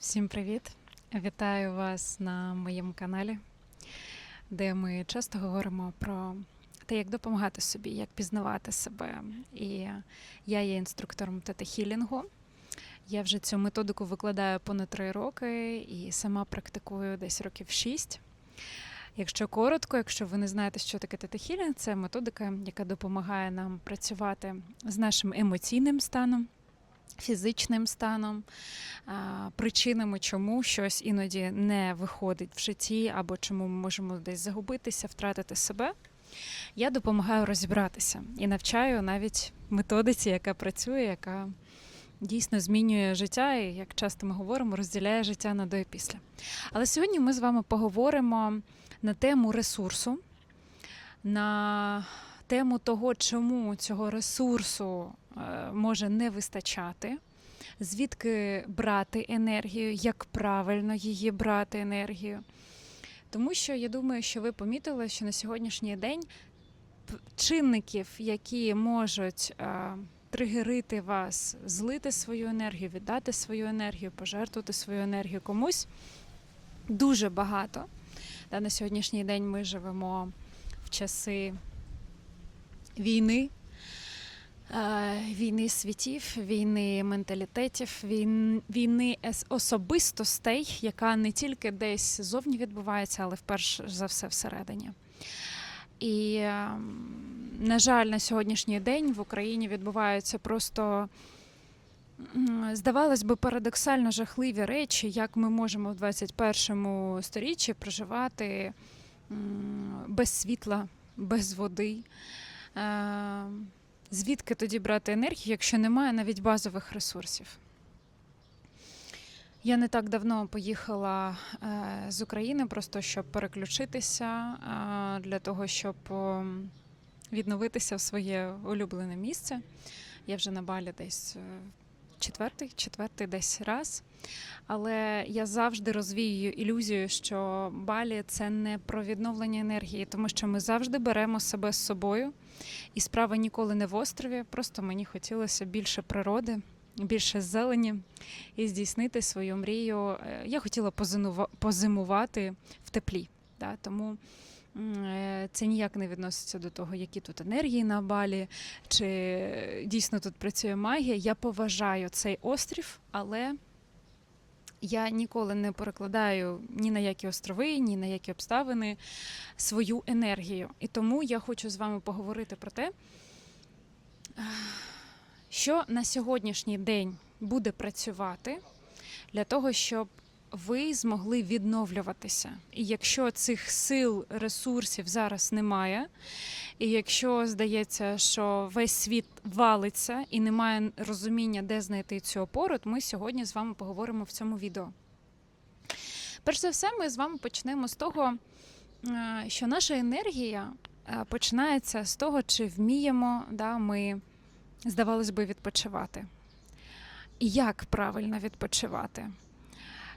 Всім привіт! Вітаю вас на моєму каналі, де ми часто говоримо про те, як допомагати собі, як пізнавати себе. І я є інструктором тета-хілінгу. Я вже цю методику викладаю понад три роки і сама практикую десь років шість. Якщо коротко, якщо ви не знаєте, що таке тета-хілінг, це методика, яка допомагає нам працювати з нашим емоційним станом, фізичним станом, причинами, чому щось іноді не виходить в житті, або чому ми можемо десь загубитися, втратити себе. Я допомагаю розібратися і навчаю навіть методиці, яка працює, яка дійсно змінює життя, і як часто ми говоримо, розділяє життя на до і після. Але сьогодні ми з вами поговоримо на тему ресурсу, на тему того, чому цього ресурсу може не вистачати, звідки брати енергію, як правильно її брати енергію. Тому що я думаю, що ви помітили, що на сьогоднішній день чинників, які можуть е, тригерити вас, злити свою енергію, віддати свою енергію, пожертвувати свою енергію комусь, дуже багато. Та на сьогоднішній день ми живемо в часи війни, е, війни світів, війни менталітетів, війн- війни особистостей, яка не тільки десь зовні відбувається, але вперше за все всередині. І, ем, на жаль, на сьогоднішній день в Україні відбуваються просто. Здавалось би, парадоксально жахливі речі, як ми можемо в 21 сторіччі проживати без світла, без води. Звідки тоді брати енергію, якщо немає навіть базових ресурсів? Я не так давно поїхала е, з України, просто щоб переключитися е, для того, щоб ем, відновитися в своє улюблене місце. Я вже на балі десь е, четвертий, четвертий десь раз. Але я завжди розвіюю ілюзію, що балі це не про відновлення енергії, тому що ми завжди беремо себе з собою. І справа ніколи не в острові. Просто мені хотілося більше природи, більше зелені і здійснити свою мрію. Е, Я хотіла позимувати в теплі. Да? Тому це ніяк не відноситься до того, які тут енергії на балі, чи е, дійсно тут працює магія. Я поважаю цей острів, але я ніколи не перекладаю ні на які острови, ні на які обставини свою енергію. І тому я хочу з вами поговорити про те, що на сьогоднішній день буде працювати для того, щоб ви змогли відновлюватися. І якщо цих сил, ресурсів зараз немає, і якщо здається, що весь світ валиться і немає розуміння, де знайти цю опору, то ми сьогодні з вами поговоримо в цьому відео. Перш за все, ми з вами почнемо з того, е, що наша енергія е, починається з того, чи вміємо да, ми, здавалось би, відпочивати. І як правильно відпочивати?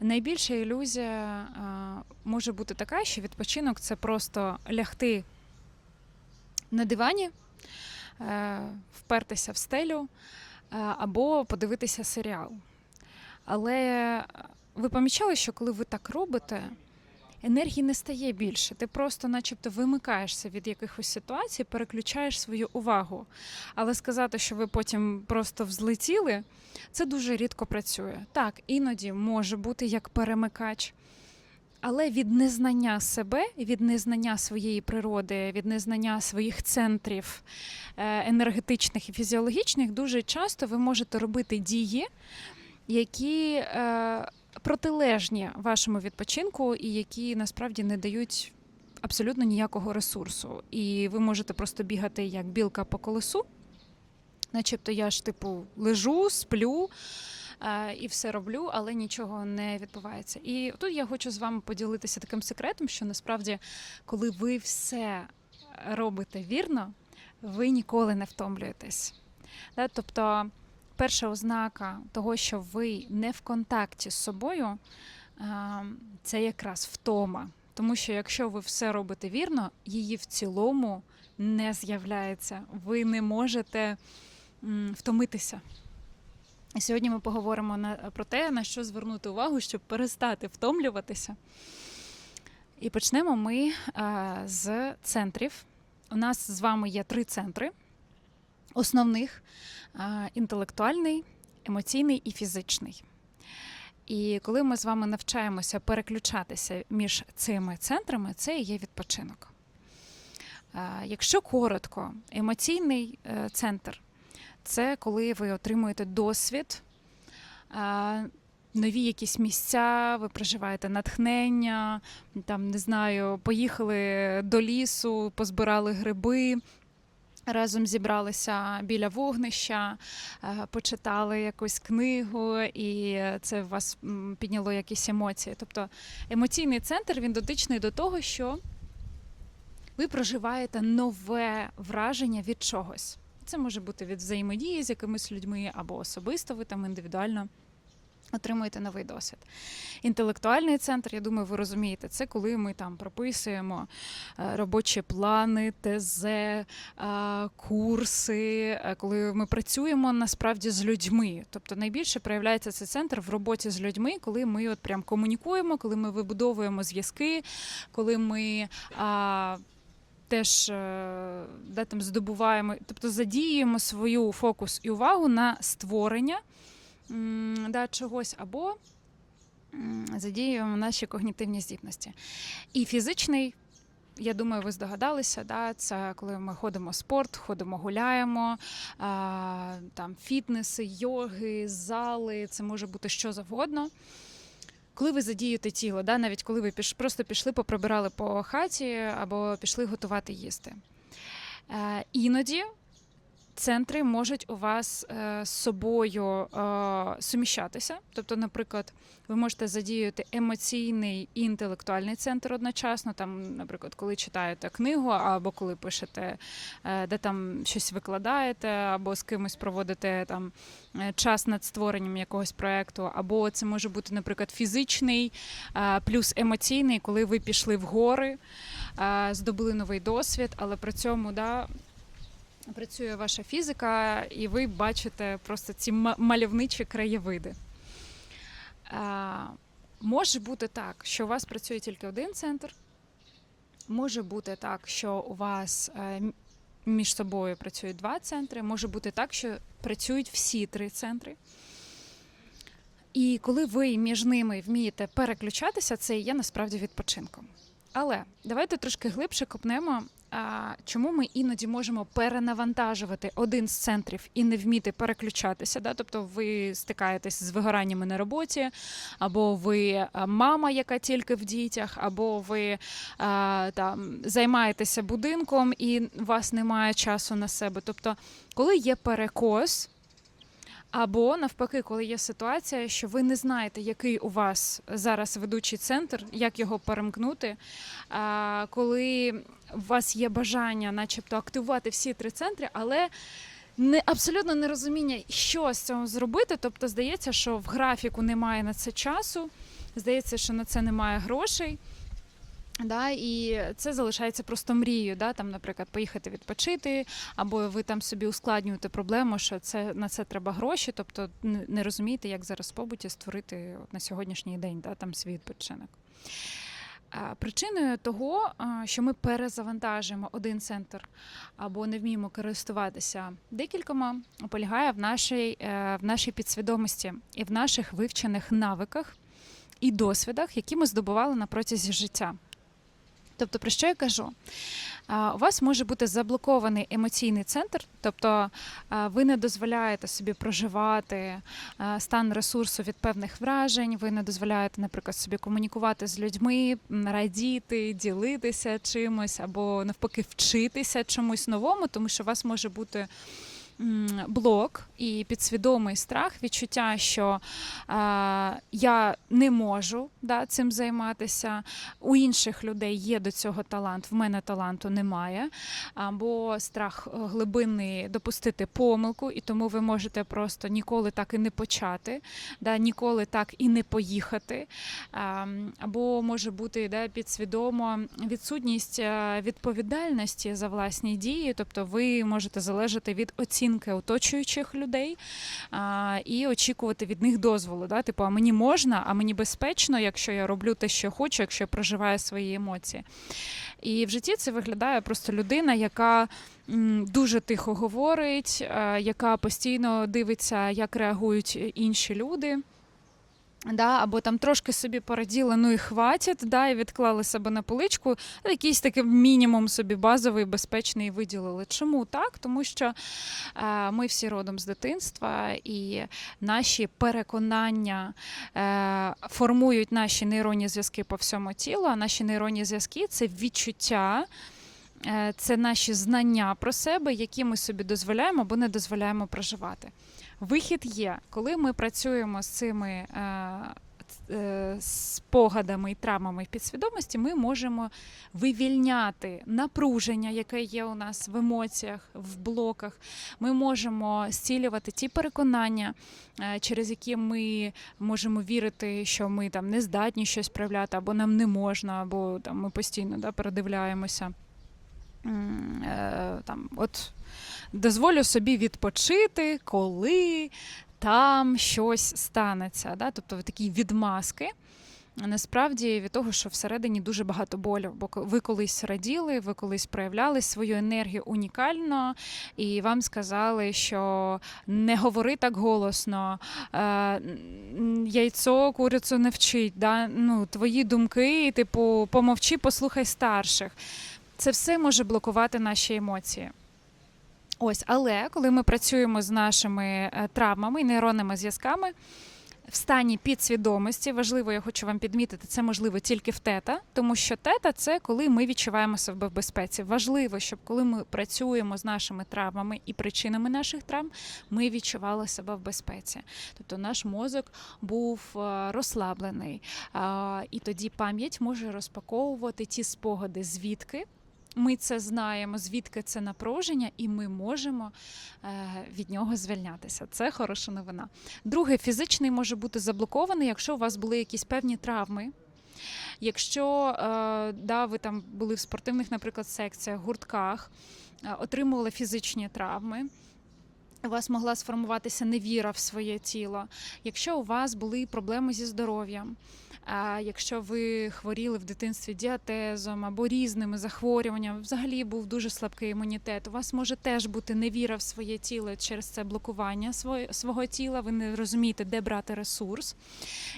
Найбільша ілюзія е, може бути така, що відпочинок це просто лягти на дивані, е, впертися в стелю е, або подивитися серіал. Але ви помічали, що коли ви так робите, енергії не стає більше. Ти просто, начебто, вимикаєшся від якихось ситуацій, переключаєш свою увагу. Але сказати, що ви потім просто взлетіли, це дуже рідко працює. Так, іноді може бути як перемикач. Але від незнання себе, від незнання своєї природи, від незнання своїх центрів е, енергетичних і фізіологічних, дуже часто ви можете робити дії, які е, протилежні вашому відпочинку і які насправді не дають абсолютно ніякого ресурсу. І ви можете просто бігати як білка по колесу, начебто я ж типу лежу, сплю. е, І все роблю, але нічого не відбувається. І тут я хочу з вами поділитися таким секретом, що насправді, коли ви все робите вірно, ви ніколи не втомлюєтесь. Тобто, перша ознака того, що ви не в контакті з собою, е, це якраз втома. Тому що якщо ви все робите вірно, її в цілому не з'являється. Ви не можете втомитися. І сьогодні ми поговоримо на, про те, на що звернути увагу, щоб перестати втомлюватися. І почнемо ми а, з центрів. У нас з вами є три центри: основних інтелектуальний, емоційний і фізичний. І коли ми з вами навчаємося переключатися між цими центрами, це і є відпочинок. Якщо коротко, емоційний е, центр це коли ви отримуєте досвід, нові якісь місця, ви проживаєте натхнення, там не знаю, поїхали до лісу, позбирали гриби. Разом зібралися біля вогнища, е, почитали якусь книгу, і це в вас підняло якісь емоції. Тобто емоційний центр він дотичний до того, що ви проживаєте нове враження від чогось. Це може бути від взаємодії з якимись людьми або особисто, ви там індивідуально отримуєте новий досвід. Інтелектуальний центр, я думаю, ви розумієте, це коли ми там прописуємо е, робочі плани, ТЗ, е, курси, е, коли ми працюємо насправді з людьми. Тобто найбільше проявляється цей центр в роботі з людьми, коли ми от прям комунікуємо, коли ми вибудовуємо зв'язки, коли ми. Теж де там здобуваємо, тобто задіюємо свою фокус і увагу на створення да, чогось або задіюємо наші когнітивні здібності. І фізичний, я думаю, ви здогадалися, да, це коли ми ходимо в спорт, ходимо, гуляємо, а, там фітнеси, йоги, зали, це може бути що завгодно. Коли ви задієте тіло, да, навіть коли ви піш, просто пішли, поприбирали по хаті або пішли готувати їсти. Е, іноді центри можуть у вас е, з собою е, суміщатися. Тобто, наприклад, ви можете задіяти емоційний і інтелектуальний центр одночасно. Там, наприклад, коли читаєте книгу, або коли пишете, е, де там щось викладаєте, або з кимось проводите там час над створенням якогось проекту, або це може бути, наприклад, фізичний плюс емоційний, коли ви пішли в гори, здобули новий досвід, але при цьому да. Працює ваша фізика, і ви бачите просто ці ма- мальовничі краєвиди. Може бути так, що у вас працює тільки один центр. Може бути так, що у вас е, між собою працюють два центри. Може бути так, що працюють всі три центри. І коли ви між ними вмієте переключатися, це і є насправді відпочинком. Але давайте трошки глибше копнемо, чому ми іноді можемо перенавантажувати один з центрів і не вміти переключатися. Да? Тобто ви стикаєтесь з вигораннями на роботі, або ви мама, яка тільки в дітях, або ви а, там займаєтеся будинком і у вас немає часу на себе. Тобто, коли є перекос. Або навпаки, коли є ситуація, що ви не знаєте, який у вас зараз ведучий центр, як його перемкнути. Коли у вас є бажання, начебто, активувати всі три центри, але не абсолютно нерозуміння, що з цього зробити. Тобто, здається, що в графіку немає на це часу, здається, що на це немає грошей. Да, і це залишається просто мрією, да, там, наприклад, поїхати відпочити, або ви там собі ускладнюєте проблему, що це на це треба гроші, тобто не розумієте, як зараз побуті створити на сьогоднішній день да, там свій відпочинок. Причиною того, що ми перезавантажуємо один центр або не вміємо користуватися декількома, полягає в нашій, е, в нашій підсвідомості і в наших вивчених навиках і досвідах, які ми здобували на протязі життя. Тобто, про що я кажу? У вас може бути заблокований емоційний центр, тобто ви не дозволяєте собі проживати стан ресурсу від певних вражень, ви не дозволяєте, наприклад, собі комунікувати з людьми, радіти, ділитися чимось або навпаки вчитися чомусь новому, тому що у вас може бути. Блок і підсвідомий страх, відчуття, що е, я не можу да, цим займатися. У інших людей є до цього талант, в мене таланту немає. Або страх е, глибинний допустити помилку, і тому ви можете просто ніколи так і не почати, да, ніколи так і не поїхати. Або може бути да, підсвідомо відсутність е, відповідальності за власні дії, тобто ви можете залежати від оцінки оцінки оточуючих людей а, і очікувати від них дозволу. Да? Типу, а мені можна, а мені безпечно, якщо я роблю те, що хочу, якщо я проживаю свої емоції. І в житті це виглядає просто людина, яка дуже тихо говорить, яка постійно дивиться, як реагують інші люди. Да, або там трошки собі пораділи, ну і хватить, да, і відклали себе на поличку, якийсь такий мінімум собі базовий, безпечний виділили. Чому так? Тому що е, ми всі родом з дитинства, і наші переконання е, формують наші нейронні зв'язки по всьому тілу. А наші нейронні зв'язки це відчуття. е, Це наші знання про себе, які ми собі дозволяємо або не дозволяємо проживати. Вихід є, коли ми працюємо з цими е, е, спогадами і травмами в підсвідомості, ми можемо вивільняти напруження, яке є у нас в емоціях, в блоках. Ми можемо зцілювати ті переконання, е, через які ми можемо вірити, що ми там не здатні щось проявляти, або нам не можна, або там ми постійно да, передивляємося. Е, Там, от дозволю собі відпочити, коли там щось станеться. Да? Тобто такі відмазки. Насправді від того, що всередині дуже багато болю, бо ви колись раділи, ви колись проявляли свою енергію унікально, і вам сказали, що не говори так голосно, е, яйцо курицю не вчить. Да? Ну, твої думки, типу, помовчи, послухай старших. Це все може блокувати наші емоції. Ось, але коли ми працюємо з нашими е, травмами і нейронними зв'язками в стані підсвідомості, важливо, я хочу вам підмітити, це можливо тільки в тета, тому що тета це коли ми відчуваємо себе в безпеці. Важливо, щоб коли ми працюємо з нашими травмами і причинами наших травм, ми відчували себе в безпеці. Тобто наш мозок був е, розслаблений, і тоді пам'ять може розпаковувати ті спогади, звідки. Ми це знаємо, звідки це напруження, і ми можемо е, від нього звільнятися. Це хороша новина. Друге, фізичний може бути заблокований, якщо у вас були якісь певні травми. Якщо е, да, ви там були в спортивних, наприклад, секціях, гуртках, е, отримували фізичні травми. У вас могла сформуватися невіра в своє тіло. Якщо у вас були проблеми зі здоров'ям, а якщо ви хворіли в дитинстві діатезом або різними захворюваннями, взагалі був дуже слабкий імунітет. У вас може теж бути невіра в своє тіло через це блокування свого тіла. Ви не розумієте, де брати ресурс,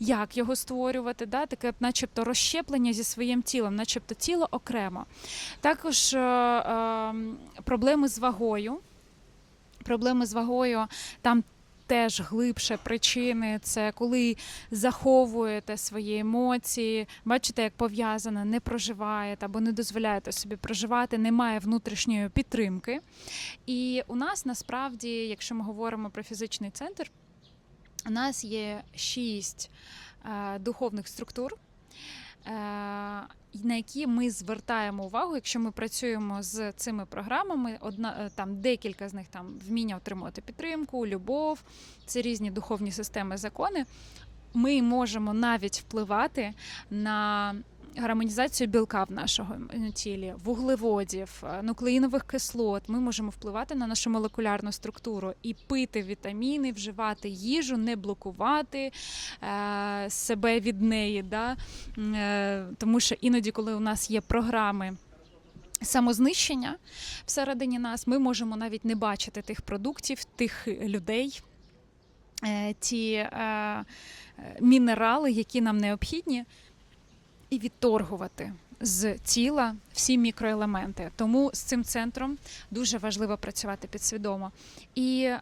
як його створювати. Да? Таке, начебто, розщеплення зі своїм тілом, начебто тіло окремо. Також е, е, проблеми з вагою. Проблеми з вагою там теж глибше причини. Це коли заховуєте свої емоції, бачите, як пов'язане, не проживаєте або не дозволяєте собі проживати, немає внутрішньої підтримки. І у нас насправді, якщо ми говоримо про фізичний центр, у нас є шість е, духовних структур. На які ми звертаємо увагу, якщо ми працюємо з цими програмами, одна е, там декілька з них там вміння отримувати підтримку, любов, це різні духовні системи, закони. Ми можемо навіть впливати на гармонізацію білка в нашому тілі, вуглеводів, е, нуклеїнових кислот. Ми можемо впливати на нашу молекулярну структуру і пити вітаміни, вживати їжу, не блокувати е, себе від неї. Да? Е, тому що іноді, коли у нас є програми. Самознищення всередині нас, ми можемо навіть не бачити тих продуктів, тих людей, е, ті е, е, мінерали, які нам необхідні, і відторгувати з тіла всі мікроелементи. Тому з цим центром дуже важливо працювати підсвідомо. І е,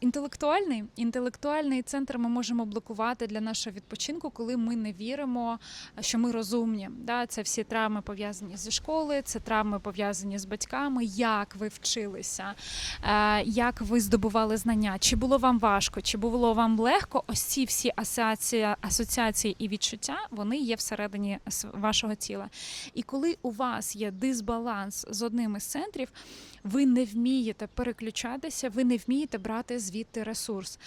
інтелектуальний, інтелектуальний центр ми можемо блокувати для нашого відпочинку, коли ми не віримо, що ми розумні. Да? Це всі травми пов'язані зі школи, це травми пов'язані з батьками, як ви вчилися, е, як ви здобували знання, чи було вам важко, чи було вам легко. Ось ці всі асоціації, асоціації і відчуття вони є всередині вашого тіла. І коли у вас є дисбаланс з одним із центрів, ви не вмієте переключатися, ви не вмієте брати звідти ресурс.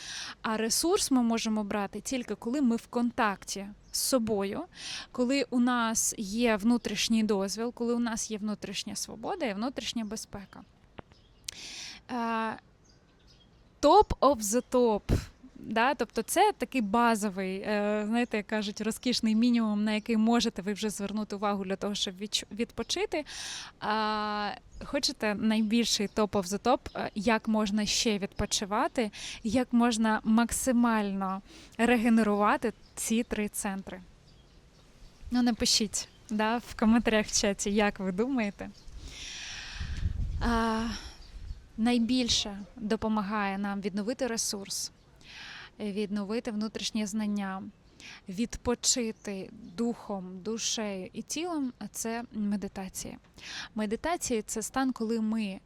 А ресурс ми можемо брати тільки коли ми в контакті з собою, коли у нас є внутрішній дозвіл, коли у нас є внутрішня свобода і внутрішня безпека. Е, топ. Да, тобто це такий базовий, е, знаєте, як кажуть, розкішний мінімум, на який можете ви вже звернути увагу для того, щоб відпочити. Хочете найбільший топ the top, е, як можна ще відпочивати, як можна максимально регенерувати ці три центри? Ну, напишіть да, в коментарях в чаті, як ви думаєте. А, найбільше допомагає нам відновити ресурс, відновити внутрішнє знання, відпочити духом, душею і тілом це медитація. Медитація це стан, коли ми е,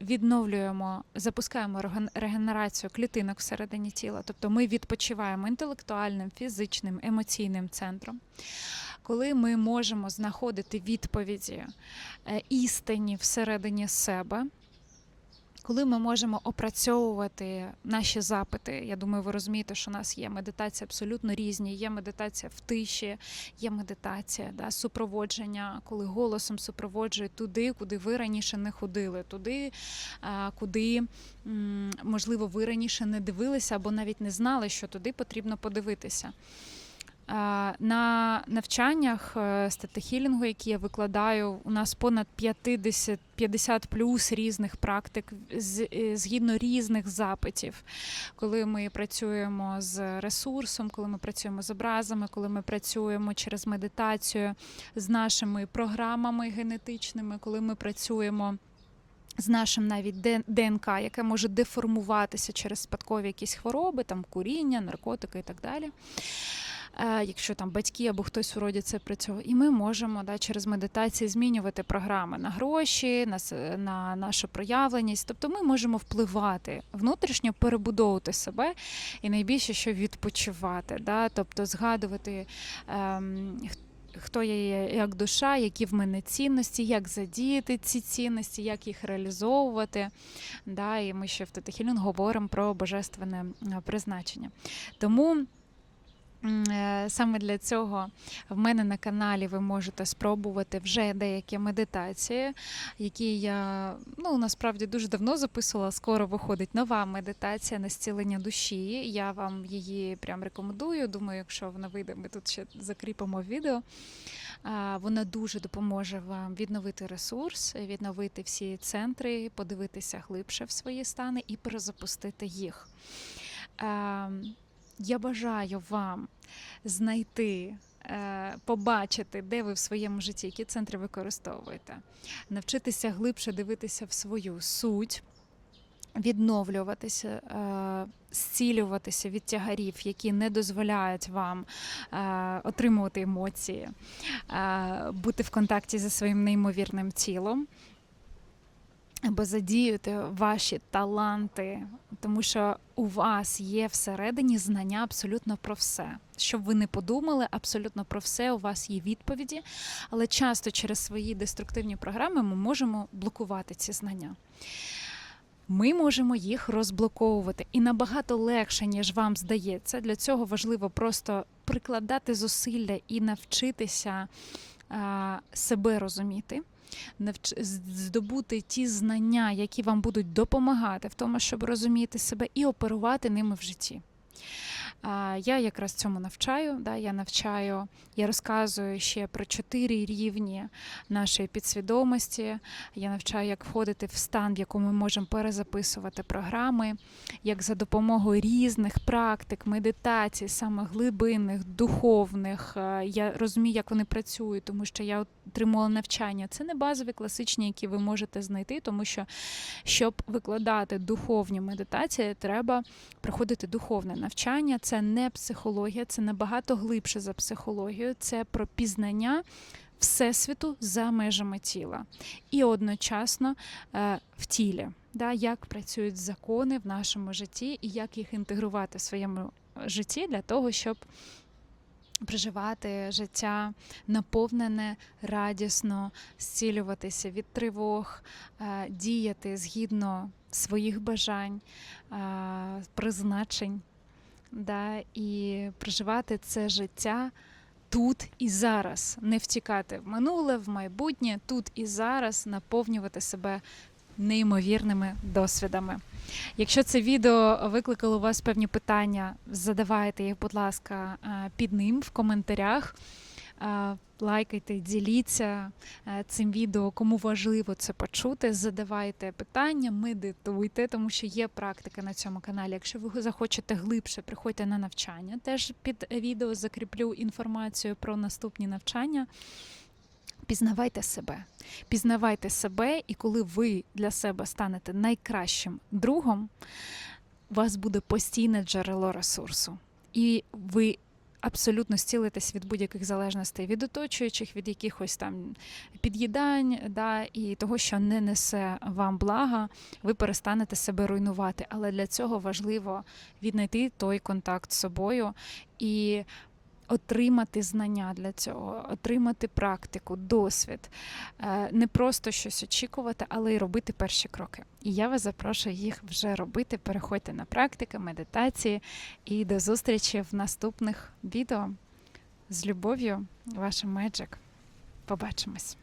відновлюємо, запускаємо реген- регенерацію клітинок всередині тіла, тобто ми відпочиваємо інтелектуальним, фізичним, емоційним центром. Коли ми можемо знаходити відповіді е, істині всередині себе, коли ми можемо опрацьовувати наші запити, я думаю, ви розумієте, що у нас є медитації абсолютно різні. Є медитація в тиші, є медитація, да, супроводження, коли голосом супроводжують туди, куди ви раніше не ходили, туди, куди, можливо, ви раніше не дивилися або навіть не знали, що туди потрібно подивитися. На навчаннях е, які я викладаю, у нас понад 50, 50 плюс різних практик е, згідно різних запитів. Коли ми працюємо з ресурсом, коли ми працюємо з образами, коли ми працюємо через медитацію з нашими програмами генетичними, коли ми працюємо. З нашим навіть ДНК, яке може деформуватися через спадкові якісь хвороби, там куріння, наркотики і так далі. Е, Якщо там батьки або хтось у роді це працює, і ми можемо да, через медитації змінювати програми на гроші, на, на нашу проявленість. Тобто ми можемо впливати внутрішньо перебудовувати себе і найбільше що відпочивати, да, тобто згадувати. Ем, Хто я є як душа, які в мене цінності, як задіяти ці цінності, як їх реалізовувати. Да, і ми ще в Тетахілін говоримо про божественне е, призначення. Тому саме для цього в мене на каналі ви можете спробувати вже деякі медитації, які я ну насправді дуже давно записувала. Скоро виходить нова медитація на зцілення душі. Я вам її прям рекомендую. Думаю, якщо вона вийде, ми тут ще закріпимо відео. Вона дуже допоможе вам відновити ресурс, відновити всі центри, подивитися глибше в свої стани і перезапустити їх. Я бажаю вам знайти, е, побачити, де ви в своєму житті, які центри використовуєте, навчитися глибше дивитися в свою суть. Відновлюватися, е, зцілюватися від тягарів, які не дозволяють вам е, отримувати емоції, бути в контакті зі своїм неймовірним тілом, або задіяти ваші таланти, тому що у вас є всередині знання абсолютно про все. Щоб ви не подумали, абсолютно про все, у вас є відповіді, але часто через свої деструктивні програми ми можемо блокувати ці знання. Ми можемо їх розблоковувати і набагато легше, ніж вам здається. Для цього важливо просто прикладати зусилля і навчитися себе розуміти, здобути ті знання, які вам будуть допомагати в тому, щоб розуміти себе і оперувати ними в житті. Я якраз цьому навчаю. Да, Я навчаю, я розказую ще про чотири рівні нашої підсвідомості. Я навчаю, як входити в стан, в якому ми можемо перезаписувати програми, як за допомогою різних практик, медитацій, саме глибинних, духовних. е, Я розумію, як вони працюють, тому що я отримувала навчання. Це не базові класичні, які ви можете знайти, тому що щоб викладати духовні медитації, треба проходити духовне навчання. Це не психологія, це набагато глибше за психологію. Це про пізнання всесвіту за межами тіла і одночасно е, в тілі, да, як працюють закони в нашому житті і як їх інтегрувати в своєму житті для того, щоб проживати життя наповнене, радісно, зцілюватися від тривог, е, діяти згідно своїх бажань, е, призначень, да, і проживати це життя тут і зараз, не втікати в минуле, в майбутнє, тут і зараз наповнювати себе неймовірними досвідами. Якщо це відео викликало у вас певні питання, задавайте їх, будь ласка, е, під ним в коментарях. Лайкайте, діліться е, цим відео, кому важливо це почути. Задавайте питання, медитуйте, тому що є практика на цьому каналі. Якщо ви захочете глибше, приходьте на навчання. Теж під відео закріплю інформацію про наступні навчання. Пізнавайте себе, пізнавайте себе, і коли ви для себе станете найкращим другом, у вас буде постійне джерело ресурсу. І ви абсолютно зцілитись від будь-яких залежностей від оточуючих, від якихось там під'їдань, да, і того, що не несе вам блага, ви перестанете себе руйнувати. Але для цього важливо віднайти той контакт з собою і отримати знання для цього, отримати практику, досвід, Е, не просто щось очікувати, але й робити перші кроки. І я вас запрошую їх вже робити. Переходьте на практики, медитації і до зустрічі в наступних відео. З любов'ю, ваша Меджик. Побачимось!